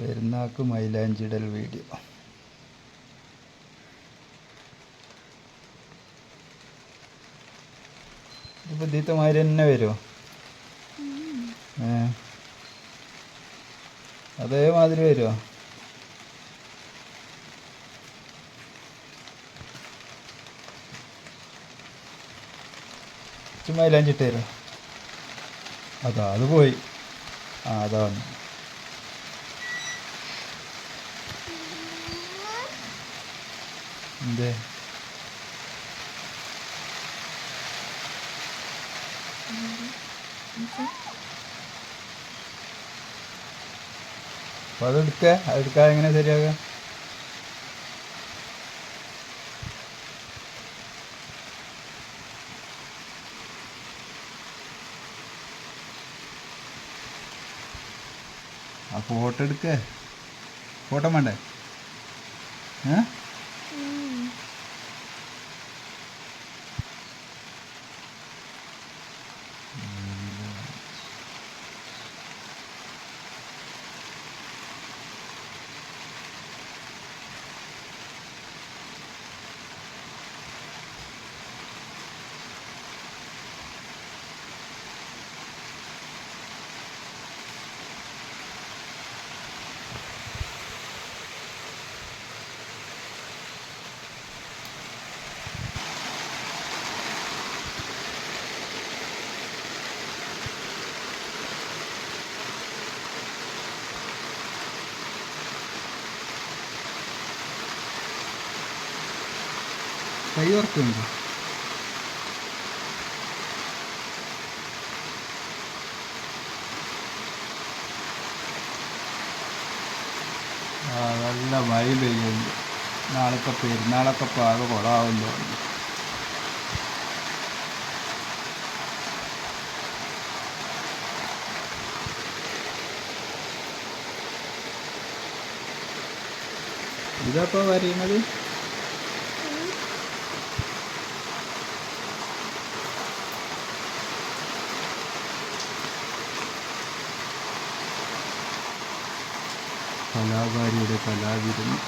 പെരുന്നാക്ക് മൈലാഞ്ചിടൽ വീഡിയോ. ഇപ്പൊ ഇതിത്തെ മാതിരി തന്നെ വരുമോ ഏ? അതേമാതിരി വരുമോ മൈലാഞ്ചിട്ട് തരുമോ അതാ അത് പോയി. ആ അതാ വന്നു എന്തേ അപ്പൊ അതെടുക്ക അതെടുക്കാതെ എങ്ങനെ ശരിയാക ആ ഫോട്ടോ എടുക്ക. ഫോട്ടോ വേണ്ടേ? ഏ? കൈ ഉറക്കുന്നുണ്ട് ആ നല്ല മഴ പെയ്യുന്നുണ്ട് നാളത്തെ പെരുന്നാളൊക്കെ പാക കുളമാവും തോന്നുന്നു ഇതപ്പോ വരയുന്നത്. കലാകാരിയുടെ കലാവിരുന്ന്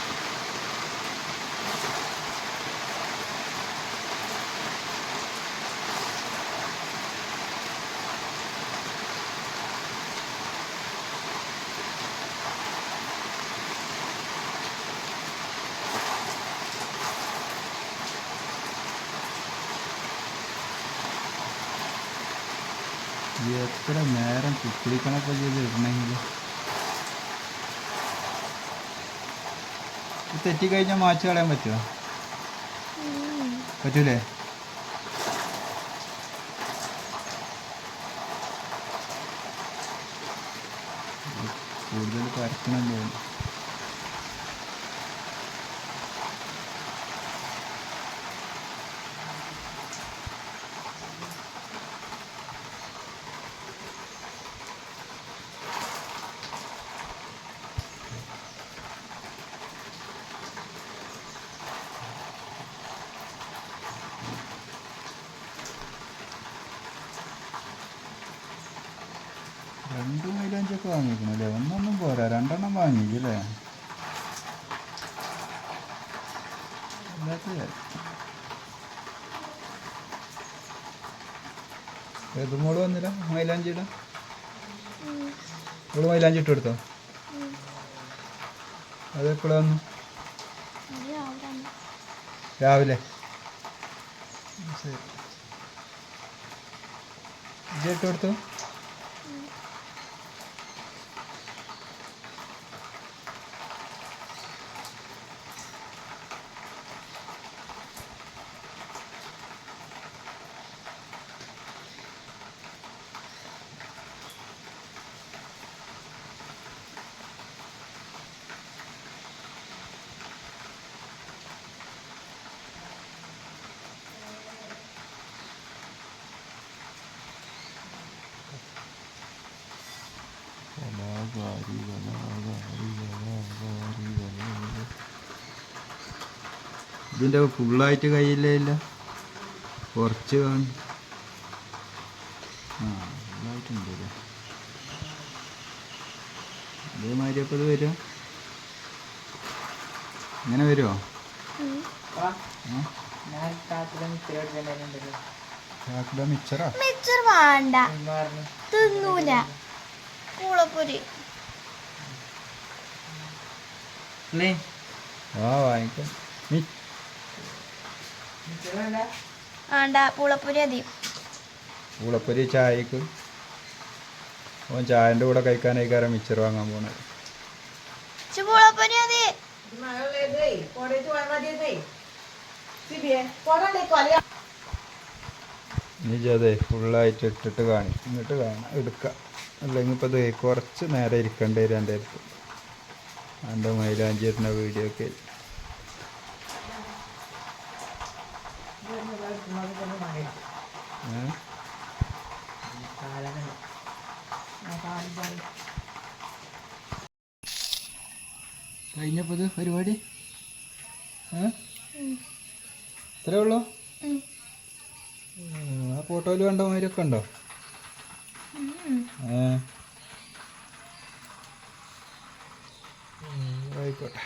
ഇത് എത്ര നേരം കുപ്പിളിക്കണൊക്കെ ചെയ്ത് ഇടണമെങ്കിൽ തെറ്റിക്കഴിഞ്ഞാൽ മാച്ച് കളയാൻ പറ്റുമോ പറ്റൂലേ? കൂടുതൽ പരക്കണം തോന്നുന്നു. രണ്ട് മൈലാഞ്ചൊക്കെ വാങ്ങിക്കണല്ലേ ഒന്നൊന്നും പോരാ. രണ്ടെണ്ണം വാങ്ങിക്കല്ലേ. ഏത് മോൾ വന്നില്ല? മൈലാഞ്ചിയുടെ? മോൾ മൈലാഞ്ചി ഇട്ട് കൊടുത്തോ? അത് എപ്പോഴാ വന്നു? രാവിലെ. ശരി. ഇജ്ജ് ഇട്ട് കൊടുത്തോ? ഇതിന്റെ ഫുള്ളായിട്ട് കയ്യില്ലേ ഇല്ല. കുറച്ച് കാണും ആ ഫുള്ളായിട്ടുണ്ട് അതേമാതിരി അപ്പോൾ ഇത് വരുമോ ഇങ്ങനെ വരുമോ ചാക്കിലെ മിച്ചറാ മിച്ചർ വേണ്ട. തിന്നൂല. പൂളപ്പൊരി. ആ വാങ്ങിക്കാം. വേണ്ട പൂളപ്പൊരി മതി. പൂളപ്പൊരി ചായക്ക്. ഓൻ ചായന്റെ കൂടെ കഴിക്കാനായിക്കാരം മിച്ചർ വാങ്ങാൻ പോണത് പൂളപ്പൊരി മതി. ഫുള്ളായിട്ട് ഇട്ടിട്ട് കാണി. എന്നിട്ട് കാണാം എടുക്കാം. അല്ലെങ്കിൽ ഇപ്പോൾ ഇത് കുറച്ച് നേരം ഇരിക്കേണ്ടി വരും എന്റെ അടുത്ത് എന്റെ മൈലാഞ്ചി ഇടുന്ന വീഡിയോ ഒക്കെ ഇത് പരിപാടി? ഇത്രേ ഉള്ളൂ? ആ ഫോട്ടോയിൽ കണ്ട മാതിരിയൊക്കെ ഉണ്ടോ? ആയിക്കോട്ടെ.